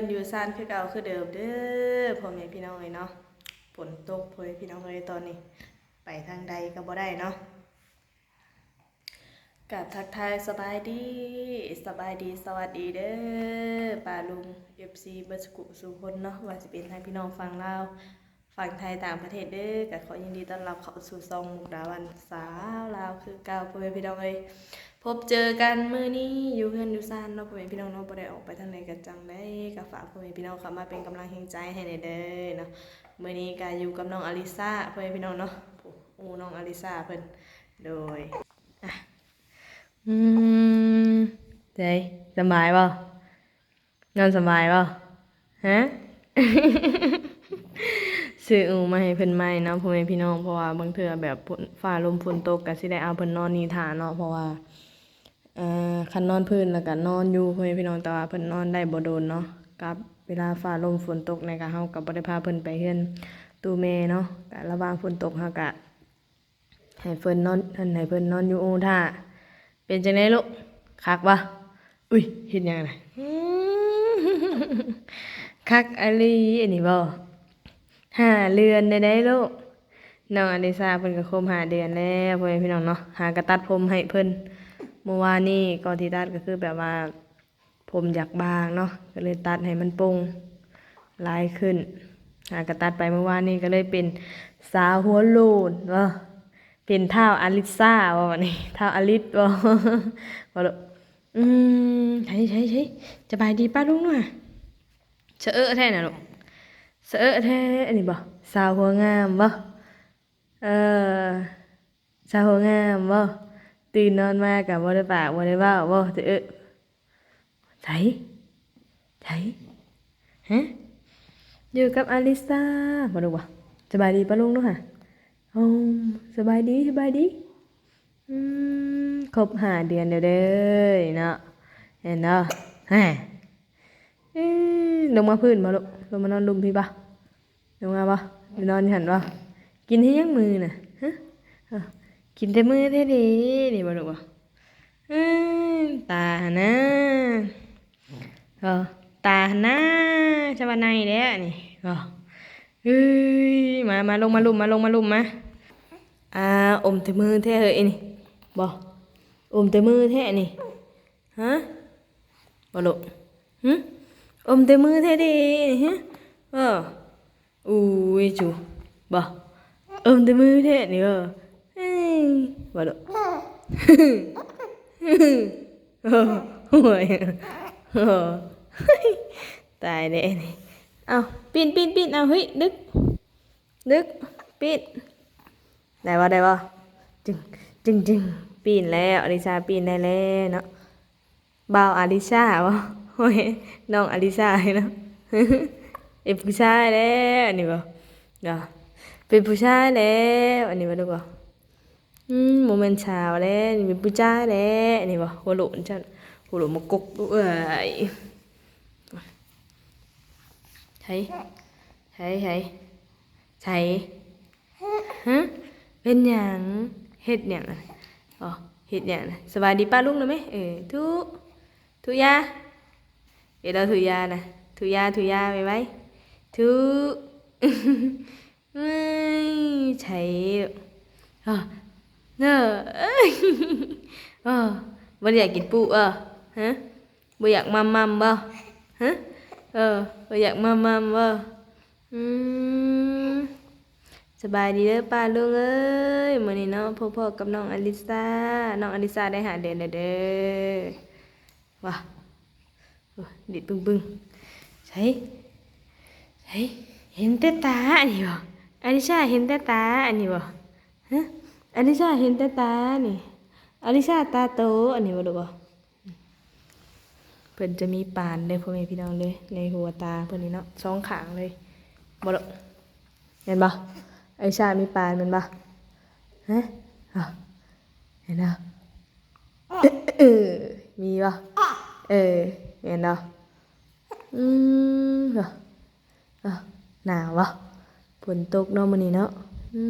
นอยู่ซ่านคือเก่าคือเดิมเด้อพ่อแม่พี่น้องเอ้ยเนาะฝนตกพ่อแม่พี่น้องเอ้ยตอนนี้ ไปทางใดก็บ่ได้เนาะกับทักทายสบายดีสบายดีสวัสดีเด้อป้าลุง FC เบิร์สกุสุคนเนาะว่าจะเป็นทางพี่น้องฝั่งลาวฝั่งไทยต่างประเทศเด้อก็ขอยินดีต้อนรับเข้าสู่ซองมุกดาวันสาวลาวคือเก่าพ่อแม่พี่น้องเอ้ย พบเจอกันมื้อนี้อยู่เพื่อนอยู่ซ่านเนาะพ่อแม่พี่น้องเนาะบ่ได้ออกไปทางไหนกันจังได้ก็ฝากพ่อแม่พี่น้องเข้ามาเป็นกำลังแห่งใจให้ในเด้อเนาะมื้อนี้ก็อยู่กับน้องอลิซาพ่อแม่พี่น้องเนาะโอ้น้องอลิซาเพิ่นโดยอะอืมใจสบายบ่นอนสบายบ่ฮะซื้ออูมาให้เพิ่นใหม่เนาะพ่อแม่พี่น้องเพราะว่าบางเทื่อแบบฝนฟ้าลมฝนตกก็สิได้เอาเพิ่นนอนนี่ท่าเนาะเพราะว่า อ่อคันนอนพื้นแล้วก็นอนอยู่พ่อแม่พี่น้องแต่ว่าเพิ่นนอนได้บ่โดนเนาะกับเวลาฟ้าลมฝนตกในก็เฮาก็บ่ได้พาเพิ่นไปเฮือนตู้แม่เนาะก็ระหว่างฝนตกเฮาก็ให้เพิ่นนอนอนให้เพิ่นนอนอยู่อูท่าเป็นจังได๋ลูกคักบ่อุ้ยเฮ็ดหยังน่ะคักอะลีอันนี้บ่ห้าเรือนได้ได้ลูกน้องอลิซาเพิ่นก็ครบห้าเดือนแล้วพ่อแม่พี่น้องเนาะหากระตัดผมให้เพิ่น เมื่อวานนี่ก่อนที่ตัดก็คือแบบว่า ผมอยากบางเนาะก็เลยตัดให้มันปร่งลายขึ้นหากระตัดไปเมื่อวานนี่ก็เลยเป็นสาวหัวโลนว่าเป็นเท้าอลิซ่าว่าวันนี้เท้าอลิสว่าว่าลูกอืมใช่ใช่ใช่สบายดีป้าลุงหน่อยเชอะเอแท้น่ะลูกเชอะเอแท้อันนี้บ่สาวหัวงามบ่เออสาวหัวงามบ่ ตื่นนอนมากับบ่ได้ปากบ่ได้เว้าบ่จะเอ้อไสไสฮะอยู่กับอลิซาบ่รู้บ่สบายดีปะลุงเนาะฮะโอ้สบายดีสบายดีอืมครบห้าเดือนแล้วเด้อเนาะเห็นเนาะฮะเอ้ยลงมาพื้นบ่ลูกลงมานอนลุมพี่บ่ลงมาบ่ไปนอนหันบ่กินให้ยังมือน่ะ กินแต่มือแท้ดีนี่บ่ลูกบ่อืมตาหนนะเออตาหนนะชาวาในเด้อนี่ก็เฮ้ยมามาลงมาลุมมาลงมาลุมมาอ่าอมแต่มือแท้เฮ้ยนี่บ่อมแต่มือแท้นี่ฮะบ่ลูกหึอมแต่มือแท้ดีนี่ฮะเอออุ้ยจูบ่อมแต่มือแท้นี่เออเฮ้ย ว่าดอกโอ้ห่วยโอ้ตายแน่นี่เอาปีนปีนปีนเอาเฮ้ยดึก ดึกปีนได้ว่าได้ว่าจึงจึงจึงปีนแล้วอลิซาปีนได้แล้วเนาะบ่าวอลิซาวะโอ้ยน้องอลิซาเนาะเอ็ผู้ชายแล้วอันนี่บ่เนาะเป็นผู้ชายแล้วอันนี้บ่ดูบ่ อืมโมเมนต์เช้าแล้วนี่เป็นผู้จ้าแล้วนี่บ่หัวโหลนจันหัวโหลนมากกเอ้ยใช่ใช่ใช่ใช่ฮะเป็นหยังเฮ็ดหยังอะอ๋อเฮ็ดหยังนะสบายดีป้าลุงนะไหมเออทุทุยาเดี๋ยวเราทุยานะทุยาทุยาไปไว้ทุเอ้ยใช่อะ เนอเอ้ยเออบ่อยากกินปูเออฮะบ่อยากมัมมัมบ่ฮะเออบ่อยากมัมมัมบ่อืมสบายดีเด้อป้าลุงเอ้ยมื้อนี้เนาะพ่อๆกับน้องอลิซาน้องอลิซาได้หาเดือนแล้วเด้อว้าโอ้ยดิดปึ้งๆใช่ใช่เห็นแต่ตาอันนี้บ่อันนี้ชาเห็นแต่ตาอันนี้บ่ฮะ อันนี้ชาเห็นแต่ตานี่อันนี้ชาตาโต อันนี้บ่ดูบ่เพิ่นจะมีปานเลยพ่อแม่พี่น้องเลย ในหัวตาเพิ่นนี่เนาะสองข้างเลยบ่ดอกเห็นบ่ไอ้ชามีปานแมันบ่ฮะอะเห็นบ่เออมีบ่เออเห็นบ่อืมเหรออะหนาวบ่ฝนตกเนาะมื้อนี้เนาะอื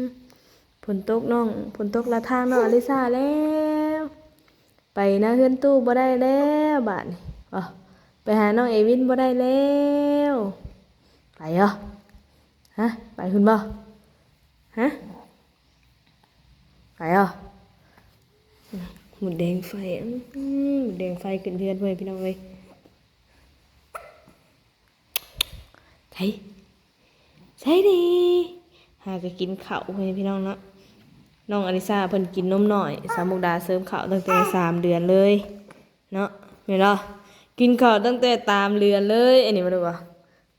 ม ฝนตกน้องฝนตกละทางเนาะอลิซาแล้ว ไปนะเฮือนตู้บ่ได้แล้วบาดนี้อ๋อไปหาน้องเอวินบ่ได้แล้วไปเหรอฮะไปคุณบ่ฮะไปเหรอหมุดแดงไฟหมุดแดงไฟขึ้นเทือนเว้ยพี่น้องเว้ยใช่ใช่ดีหาก็กินข้าวเว้ยพี่น้องเนาะ น้องอลิซาเพิ่นกินนมหน่อย สามุกดาเสริมข้าวตั้งแต่สามเดือนเลย เนาะเห็นเหรอกินข้าวตั้งแต่ตามเดือนเลยอันนี้มาดูว่ะ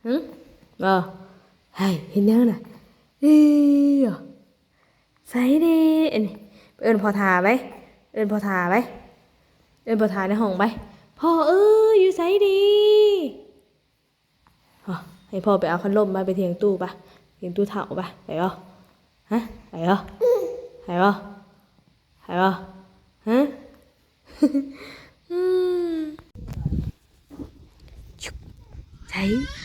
หึบ่เฮ้ยเห็นยังน่ะเอ้ยใส่ดีอันนี้เอิ้นพอทาไปเอิ้นพอทาไปเอิ้นพอทาในห้องไปพ่อเอ้ยอยู่ใส่ดีให้พ่อไปเอาพัดลมมาไปเทียงตู้ปะเทียงตู้เถ่าปะไปเหรอฮะไปเหรอ 系咯，系咯。嗯，嗯，嗯。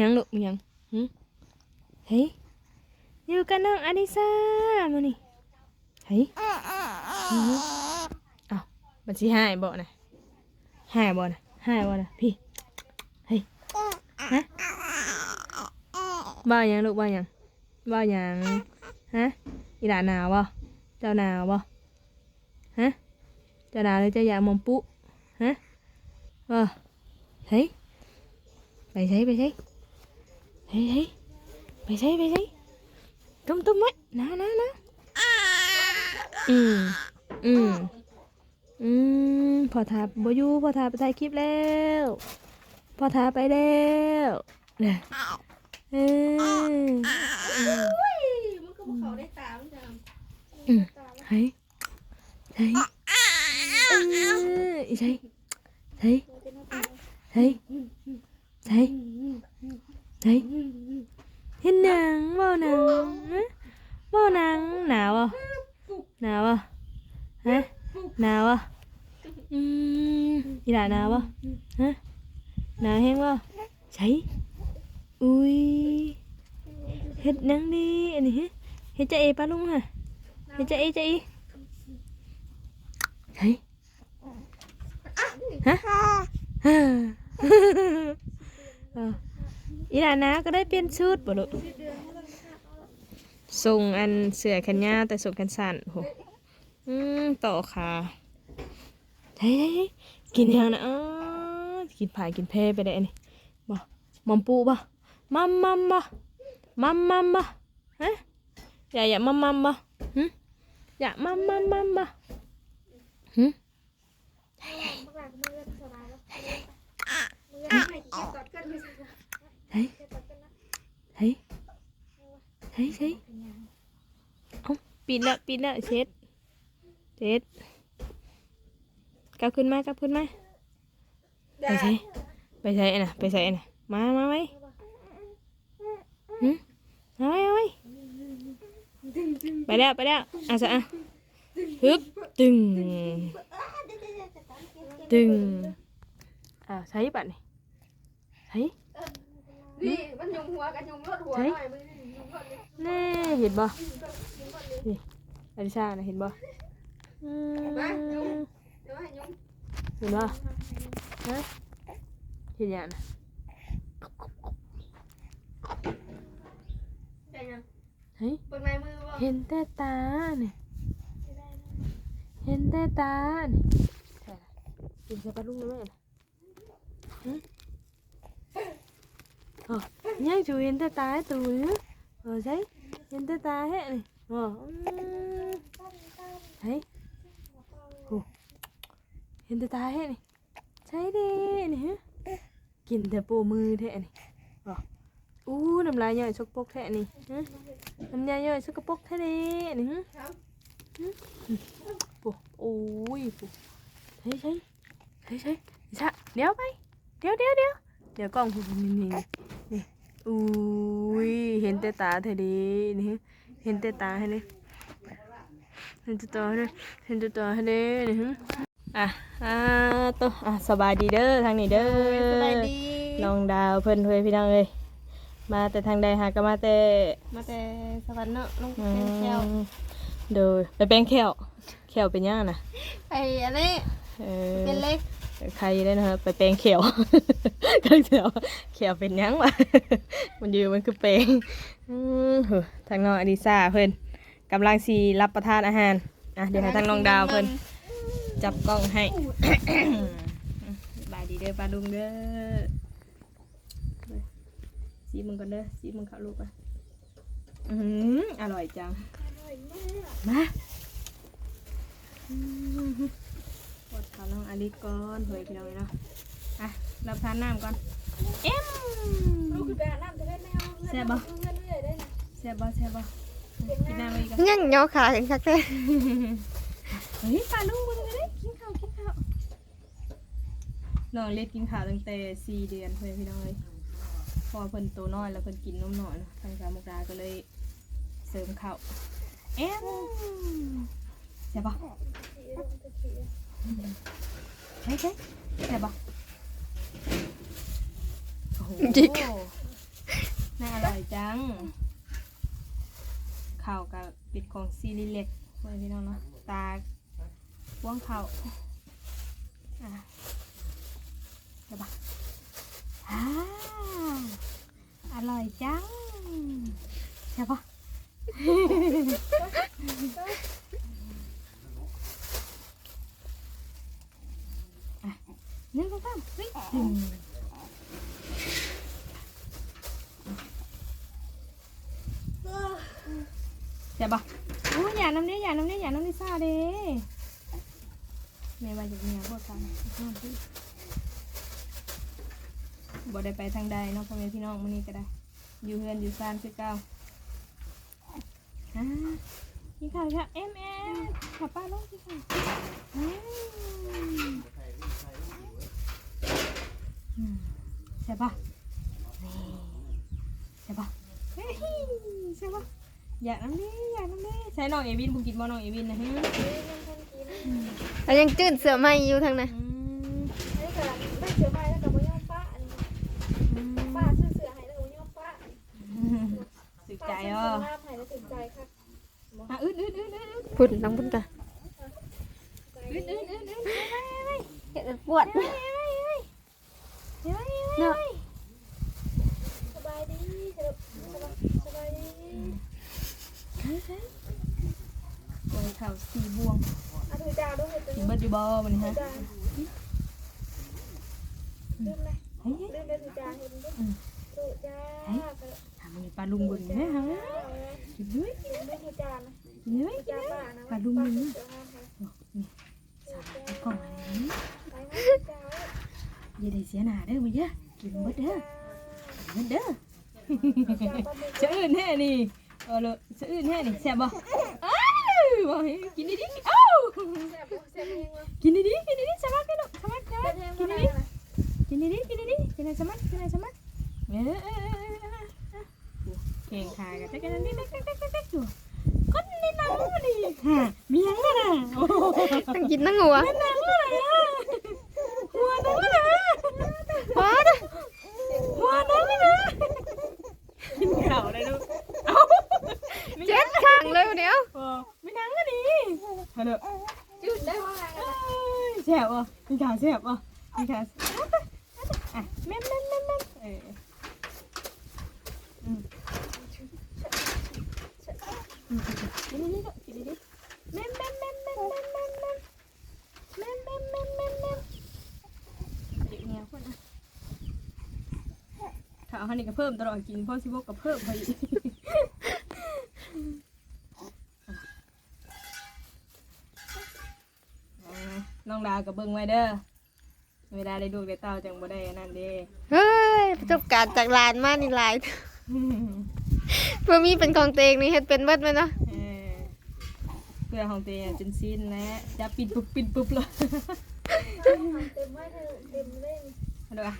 ยังลูกยังเฮ้ยอยู่กับน้องอดิซามานี่เฮ้ยอ้าวมันสิหายบ่นะหายบ่นะหายบ่นะพี่เฮ้ยฮะบ่ยังลูกบ่ยังบ่ยังฮะอีหลานหนาวบ่เจ้าหนาวบ่ฮะเจ้าหนาวเลยเจ้าอยากมอมปุ๊ฮะบ่เฮ้ยไปใช้ไปใช้ เฮ้ยเฮ้ยไปใช่ไปใช่ตุ้มตุ้มไว้นะนะนะอืมอืมอืมพอทาบอยู่พอทาไปถ่ายคลิปแล้วพอทาไปแล้วเนี่ยเออมันก็เขาได้ตามจังอืมเฮ้ยเฮ้ยเออใช่ใช่ใช่ใช่ thấy thấy ừ, thấy thấy thấy thấy thấy hết nàng bao nàng hả? bao nàng nào à nào à hả nào à Ừm, đi lại nào à hả nào hen bao thấy ui hết nắng đi anh hết hết chạy e ba luôn hả hết chạy e chạy e thấy hả ờ. ý là ná có đấy biên suốt bộ đội ส่งอันเสือแขนยาวแต่ส่งแขนสั้นโหอืมต่อค่ะเฮ้ยเฮ้ยเฮ้ยกินยังนะอ๋อกินผายกินเพไปได้อันนี้บ่มัมปูบ่มัมมัมบ่มัมมัมบ่ฮะอย่าอย่ามัมมัมบ่หึอย่ามัมมัมมัมบ่หึพวกเราก็ไม่เลือกสบายแล้วมือให้ เก็บกอดกันไม่ใช่เฮ้ยเก็บกอดกันนะเฮ้ยเฮ้ยเฮ้ยเอ้าปิดแล้วปิดแล้วเช็ดเช็ดกลับขึ้นมากลับขึ้นมาไปใส่ไปใส่น่ะไปใส่น่ะมามาไว้หึมาไว้เอาไว้ไปแล้วไปแล้วอะสะอะฮึบตึงตึงอ่าใช้บัตรนี่ใช้ นี่มันยุงหัวกันยุงรถหัวหน่อยมึงยุงรถเลยแน่เห็นบ่นี่อลิซาน่ะเห็นบ่อืมเดี๋ยวให้ยุงเห็นบ่ฮะเห็นยังน่ะได้ยังเฮ้ยเบิ่งในมือบ่เห็นแต่ตาเนี่ยได้นะเห็นแต่ตาเนี่ยใช่ละกินใส่ปลาลุงเลยแม่น่ะหึอ๋อยังจูเห็นแต่ ตาไอ้ตูนี่เออใช่เห็นแต่ตาแฮะนี่อ๋ออืมเฮ้ยโหเห็นแต่ตาแฮะนี่ใช่ดินี่ฮะกินแต่ปูมือแท้นี่อ๋ออู้น้ำลายย่อยชกปรกแท้นี่ฮะน้ำลายย่อยชกปรกแท้ดินี่ฮะครับปุ๊โอ้ยปุ๊ใช่ใช่ใช่ใช่ใช่เดี๋ยวไป เดี๋ยวเดี๋ยวเดี๋ยวเดี๋ยวกล้องปุ๊นี่นี่นี่ อุ้ยเห็นแต่ตาเธอดีนี่เห็นแต่ตาให้เลยเห็นแต่ตาให้เลยเห็นแต่ตาให้เลยนี่อะอะตัวอะสบายดีเด้อทางนี้เด้อสบายดีน้องดาวเพิ่นเพื่อนพี่น้องเอ้ยมาแต่ทางใดหาก็มาแต่มาแต่สวรรค์เนาะลงอืเป็นแก้วมโดยไปแป้งแขวแขวเป็นย่างน่ะไอ้อันนี้เออเป็นเล็ก ใครได้นะครับไปแปลงเขียวก็เขียวเขียวเป็นหยังวะมันอยู่มันคือแปลงอือเหอะทางน้องอดิซาเพิ่นกำลังสีรับประทานอาหารอะเดี๋ยวให้ทางน้องดาวเพิ่นจับกล้องให้บายดีเด้อปลาลุงเด้อซีมึงก่อนเด้อซีมึงเข้าลูกไปอือหืออร่อยจังมาอืมก ดเขาน้องอลิสก่อนเผยพี่น้องเลยเนาะอะรับทานน้ำก่อนเอ็มลูกคือไปหาน้ำจะได้ไม่เอาเงินแซ่บบ่เงินเรื่อยได้นะแซ่บบ่แซ่บบ่กินน้ำไปอีกก่อนยังย่อขากันคักแท้เฮ้ยปลาลูกมึงเลยกินข้าวกินข้าวน้องเล็กกินข้าวตั้งแต่สี่เดือนเพื่อนพี่น้องเลยพอเพิ่นโตน้อยแล้วเพิ่นกินนมหน่อยเนาะทางสามมุกดาก็เลยเสริมข้าวเอ็มแซ่บบ่ ใช่ใช่ใช่ปะโอ้โหน่าอร่อยจังข่าวกับปิดของซีรีส์เล็กไว้พี่น้องเนาะตาว่างข่าวอะใช่ปะอ่าอร่อยจังใช่ปะห นึ่งสองสามวิ่งอืมเจ็บปะโอ้ยอย่าน้ำเนี้ยอย่าน้ำเนี้ยอย่าน้ำนิซ่าเด้แม่ว่าอย่างเนี้ยพวกกันบ่ได้ไปทางใดเนาะพ่อแม่พี่น้องมื้อนี้ก็ได้ อยู่เฮือนอยู่ซานคือเก่าอ่ากินข้าวค่ะเอ็มเอ็มขับป้าลงกินข้าวอืม อืมใช่ปะนี่ใช่ปะเฮ้ยใช่ปะอยากน้ำดิอยากน้ำดิใช่น้องเอวินบุกินบ่น้องเอวินนะฮะแล้วยังจืดเสือไหมอยู่ทางนั้นอืมอันนี้ก็ไม่เสือไม้แล้วก็บ่ยอมป้าอันนี้อืมป้าซื้อเสือให้แล้วก็บ่ยอมป้าสุดป้าใจซื้ออะเสือลาบให้แล้วถึงใจค่ะอะอึดอึดอึดอึดอึดพุ่นน้องพุ่นจ้ะอึดอึดอึดอึดเห็ดปวด เนาะสบายดีสบายสบายดีโอ้ยข่าวสีบวงอะถือดาวด้วยเห็ดตัวกินนี้เบิดอยู่บ่มันนี่ถืฮะอดาวลืมเลยเฮ้ยลืมเลยถือดาวเห็ดด้วยถือดาวทำมันปลาลุงบุญนะฮะกินด้วยลืมเลยถือดาวนะกินด้วยถือดาวป้านะปลาลุงบุญถืนะอดาวให้กล่องอันนี้ไปนะถือดาวอย่าได้เสียหน้าเด้อมึงเด้อ กินเบิดเด้อเบิดเด้อจะอื่นแน่นี่เออเลยจะอื่นแน่นี่แซ่บบ่อ้าวบอกให้กินดีๆอ้าวกินดีๆกินดีๆสมัครกันลูกสมัครสมัแซ่ครบเองกินดีด้นะๆกินดีๆกินดีๆกินอะไรสมัครกินอะไรสมัครเออเออเก่งขากันจะกันนี่เด็กๆๆๆๆอยู่คนในหนังนี่ฮะมีหยังกันน่ะต้องกินนั่งหัวนังอะไรอะหัวนังอะไร ฮัลโหลจุดได้ว่าไงแสบอะมีขาแสบอะมีขาอะแม่แม่แม่แม่เอออืมนี่ก็กินดิแม่แม่แม่แม่แม่แม่แม่แม่แม่แม่แม่แม่เด็กเงี้ยคนอะถ้าเอาฮันนี่ก็เพิ่มตลอดกินพ่อซิบกก็เพิ่มไปอีก เบิ่งไว้เด้อเวลาได้ดูกได้เต้าจังบ่ได้อันนั่นเด้เฮ้ยประสบการณ์จากหลานมานี่หลาย เพื่อมีเป็นของตัวเองนี่เฮ็ดเป็นเบิดไหมเนาะเออเพื่อของตัวเองจนสิ้นแล้วจะปิดปุ๊บปิดปุ๊บเลยเต็มไว้เธอเต็มเล่นมาดูอะ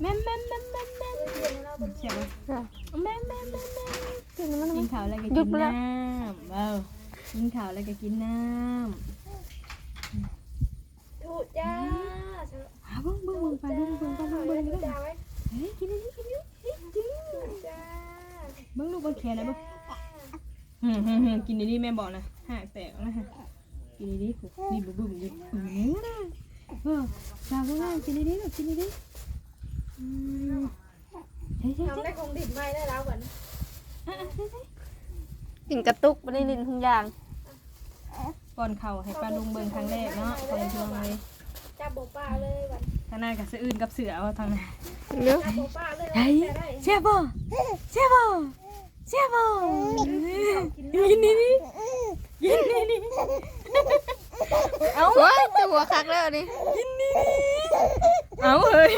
แม่แม่แม่แม่แม่เรียนเราเป็นเขียนเลยค่ะแม่แม่แม่แม่กินมันกินข้าวแล้วก็หยุกิดนไปแล้วน้ำเออกินข้าวแล้วก็กินน้ถู กจ้าำหาเบิ่งเบิ่งเบิ่งไปเบิ่งเบิ่งไปเบิ่งเบิ่งถูเบิ่กงจ้าไว้เฮ้ยกินอันนี้กินอันนี้เฮ้ยกินถูกจ้าเบิ่งลูกเบิ่งแขนนะเบิ่งฮึ่มฮึ่มฮึ่มกินดีๆแม่บอกนะหักแตกนะฮะกินดีๆผูกนี่บุ้มบุ้มอยู่อืมนะเออสาวง่ายกินดีๆลูกกินดีๆอืมเฮ้ยเฮ้ยทำเฮ้ยได้คงดิ่งไม้ได้แล้วก่อนอะอะเฮ้ยเฮ้ยกินกระตุกบ่ได้ลินทุกอย่าง ป้อนเข่าวให้ป้าลุงเบิ่งครั้งแรกเนาะไปช่วงเลยจับโบป้าเลยวันทางนั้นกับเสืออื่นกับเสือเอาทางนั้นเนาะจับโบป้าเลยเฮ้ยได้เสียบ่เสียบ่เสียบ่กินนี่นี่กินนี่นี่เอาโอ้ยจะหัวคักแล้วนี่กินนี่นี่เอาเฮ้ย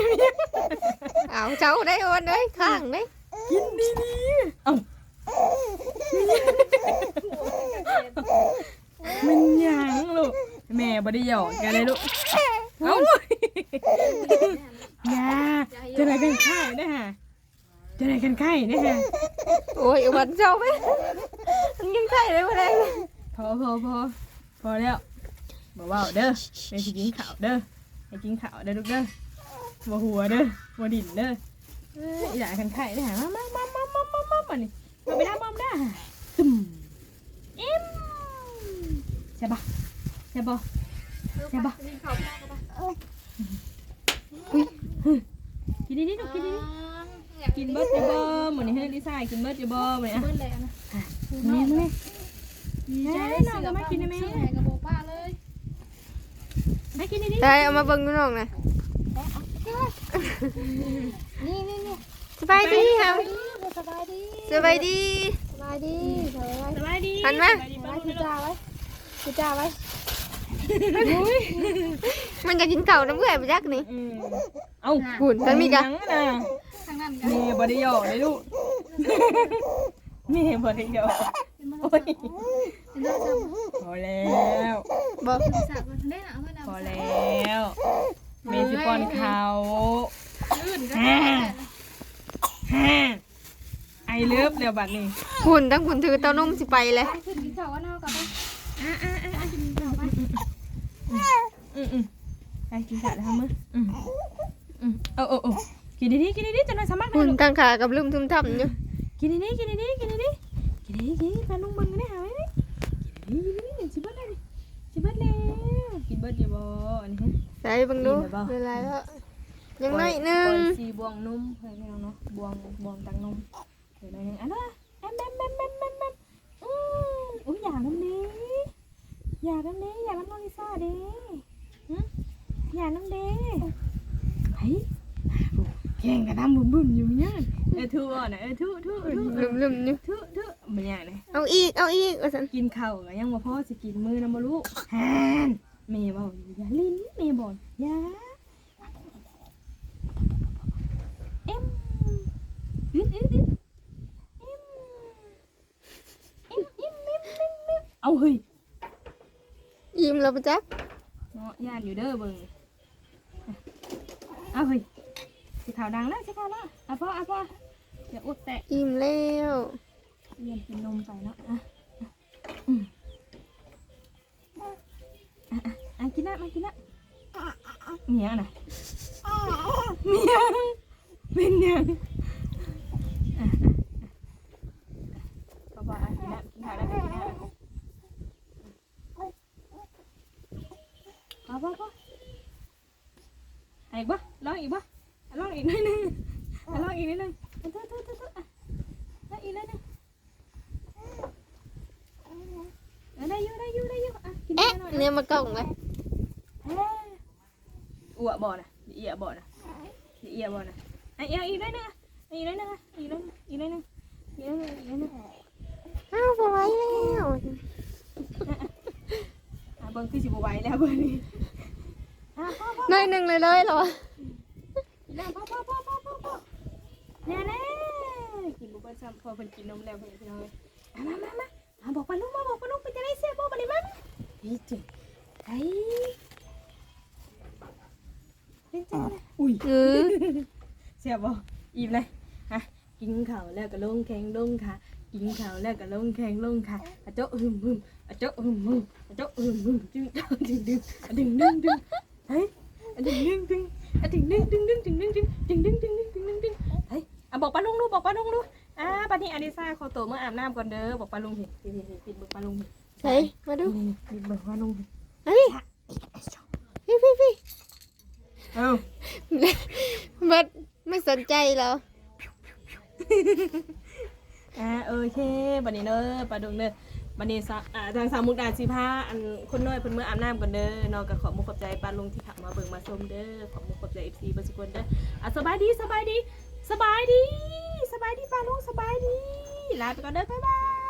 เอาเจ้าได้วันเด้ยข้างเด้ยกินนี่นี่เอา ได้หยอกกันเลยลูกเอ้าอย่าจะไหนกันไข่นะฮะจะไหนกันไข่นะฮะโอ้ยวันเจ้าไหมมันยังไข่เลยวันแรงพอพอพอพอแล้วบอกว่าเด้อไปกินข้าวเด้อไปกินข้าวเด้อลูกเด้อหัวหัวเด้อหัวดินเด้ออีหานกันไข่นะฮะมามามามามามามานี่มาไปได้มมได้ตึมเอ็มใช่ปะใช่ปะ ใช่ปะมีเขาพ่อปะกินดีๆลูกกินดีๆกินเบิร์ดจะบ่เหมือนให้ลิซ่ากินเบิร์ดจะบ่เหมือนอะเบิ้ลเลยนะแม่แม่ดีใจแม่ได้น้องเสืก็อมากินได้ไหมซื้อให้กับโบป้าเลยให้กินดีได้เอามาเบิ่งดูน้องนะนี่นี่นี่สบายดีครับสบายดีสบายดีสบายดีสบายๆสบายดีหันมาสบายดีไว้ป้าลุงคือเด้อจ้าไว้คือจ้าไว้ มันจะกินเก่าน้ำเบื่อยไปจักนี่อืมเอ้าหุ่นทั้งนี้กะหยังน่ะทางนั้นเมย์บอดี้หยอกเลยลูกเมย์บอดี้หยอกโอ้ยพอแล้วบอกสับได้หนาเพื่อนพอแล้วเมย์สิปอนเขาลื่นก็ฮ่าฮ่าไอเลิฟเดี๋ยวบัดนี้หุ่นทั้งหุ่นถือเต้านมสิไปเลย ขึ้นกินข้าวว่าเน่ากับไปอะอะอะอะกินข้าวไป อืมอืมไปกินขาวแล้วมืออืมอืมเออเออเออกินดีๆกินดีๆจะนอนสมัครได้หุ่นลูกกลางขากับลืมทุ่มทับอยู่กินดีๆกินดีๆกินดีๆกินดีๆกินดีๆไปลุงเบังกันได้หาไว้ดิกินดีๆกินดีๆสิเบิดเลยดิสิเบิดแล้วกินเบิดอยู่บ่อันนี้ฮะใส่บังดูเวลาแล้วยังน้อยหนึงปล่อยสีบวงนุ่มเฮ้ยพี่น้องเนาะบวงบวงตังนุ่มเดี๋ยวหน่อยหนึงอันน่ะแอมแอมแอมแอมแอมแอมอืมอุ้ยอย่างน้ำเด้ อย่าน้ำเด้อย่าน้ำน้องลิซ่าเด้หึอย่าน้ำเด้ไผแข่งกันทำบุ้มบุ้มอยู่เนี่ยเออทุอะนะเออทุทุทุลืมลืมอยู่ทุทุมันอย่างไรเอาอีกเอาอีกว่าสันกินข้าวก็ยังบ่พอสิกินมื้อนะบ่ลูกแฮนแม่บอกอยู่อย่าลิ้นแม่บอกอย่าเอ็มอึดอึดอึดเอ็มเอ็มเอ็มเอ็มเอ็มเอ็มเอาเฮ้ย ยิ้มแล้วปะจักเนาะย่านอยู่เด้อเบิ่งเอาเฮ้ยสิข่าวดังแล้วสิข่าวแล้วอะพ่ออะพ่ออย่าอุดแตะยิ้มแล้วเรียนกินนมไปเนาะอะอะอืมอะอะอะกินนะมากินนะเมียน่ะเมียเป็นยังอะอะอะบอกอะกินนะกินข้าวแล้วก็กินนะพอพอพออะอีกบ่ลองอีกบ่อะลองอีกหนิดนึงอะลองอีกนิดนึงอะเถอะเถอะเถอะเถอะอะลองอีกนิดนึง เออได้อยู่ได้อยู่ได้อยู่อะกิน เอ๊ะ หน่อย เนี่ยมากล่องเลยเอ้ยอ้วบ่นะเอียบ่นะเอียบ่นะอะเอียอีกได้หนึงอะอีกเลยนะอีกเลยอีกเลยนะอีกเลยอีกเลยนะอ้าวบ่ไหวแล้วอะเบิ่งคือสิบ่ไหวแล้วเบิ่งนี่อะพ่อพ่อหน่อยหนึงเลยเลยเหรอพ่อพ่อพ่อพ่อพ่อพ่อพ่อเนี่ยแน่กินบ่เบิ่ซ้ำพอเพิ่นกินนมแล้วเพิ่นพี่น้องเอ้ยอะมามามาอะบอกปลาลุงมาบอกปลาลุงเป็นจังได๋เสียบ่บัดนี้มานี่จิไอ้เป็นจัง ได๋อุ้ยอือเสียบบ่อิ่มเลยฮะกินข้าวแล้วก็ลงแข่งลงค่ะ กินข้าวแล้วก็ลงแข่งลงค่ะอะโจะอึมอึมอะโจะอึมอึมอะโจะอึมอึมดึงดึงดึงดึงดึงดึงเฮ้ยอะดึงดึงดึงอะดึงดึงดึงดึงดึงดึงดึงดึงดึงดึงดึงดึงดึงดึงเฮ้ยอะบอกปลาลุงดูบอกปลาลุงดูอ่าปานี้อลิซาขอตัวเมื่ออาบน้ำก่อนเด้อบอกปลาลุงเห็นเห็นเห็นปิดเบิกปลาลุงเฮ้ยมาดูนี่ปิดเบิกปลาลุงเฮ้ยพี่พี่พี่เอ้าเบิดไม่สนใจเหรออ่าโอเคบัดนี้เด้อปลาดุงเด้อบัดนี้สะอ่าทางสามมุกดาสิพาอันคนน้อยเพิ่นเมื่ออาบน้ำก่อนเด้อเนาะก็ขอมุกขอบใจปลาลุงที่ขับมาเบิ่งมาชมเด้อขอมุกขอบใจ FC เบ่สุกคนเด้ออะสบายดีสบายดี สบายดี สบายดีปลาลุงสบายดีลาไปก่อนเด้อบ๊ายบาย